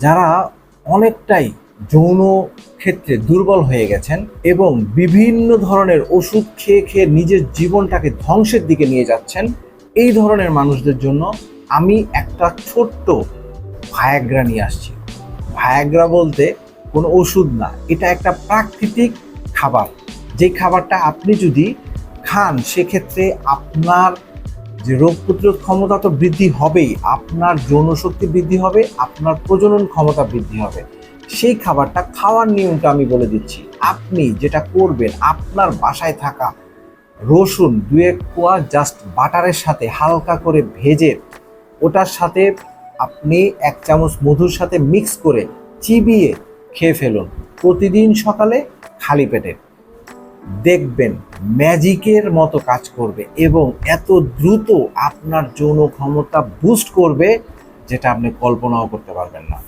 যারা অনেকটাই যৌন ক্ষেত্রে দুর্বল হয়ে গেছেন এবং বিভিন্ন ধরনের ওষুধ খেয়ে খেয়ে নিজের জীবনটাকে ধ্বংসের দিকে নিয়ে যাচ্ছেন, এই ধরনের মানুষদের জন্য আমি একটা ছোট্ট ভায়াগ্রা নিয়ে আসছি। ভায়াগ্রা বলতে কোনো ওষুধ না, এটা একটা প্রাকৃতিক খাবার। যে খাবারটা আপনি যদি খান, সেক্ষেত্রে আপনার যে রোগ প্রতিরোধ ক্ষমতা তো বৃদ্ধি হবেই, আপনার যৌনশক্তি বৃদ্ধি হবে, আপনার প্রজনন ক্ষমতা বৃদ্ধি হবে। সেই খাবারটা খাওয়ার নিয়মটা আমি বলে দিচ্ছি। আপনি যেটা করবেন, আপনার বাসায় থাকা রসুন দু এক কোয়া জাস্ট বাটারের সাথে হালকা করে ভেজে, ওটার সাথে আপনি এক চামচ মধুর সাথে মিক্স করে চিবিয়ে খেয়ে ফেলুন। প্রতিদিন সকালে খালি পেটে। দেখবেন ম্যাজিকের মতো কাজ করবে এবং এত দ্রুত আপনার যৌন ক্ষমতা বুস্ট করবে যেটা আপনি কল্পনাও করতে পারবেন না।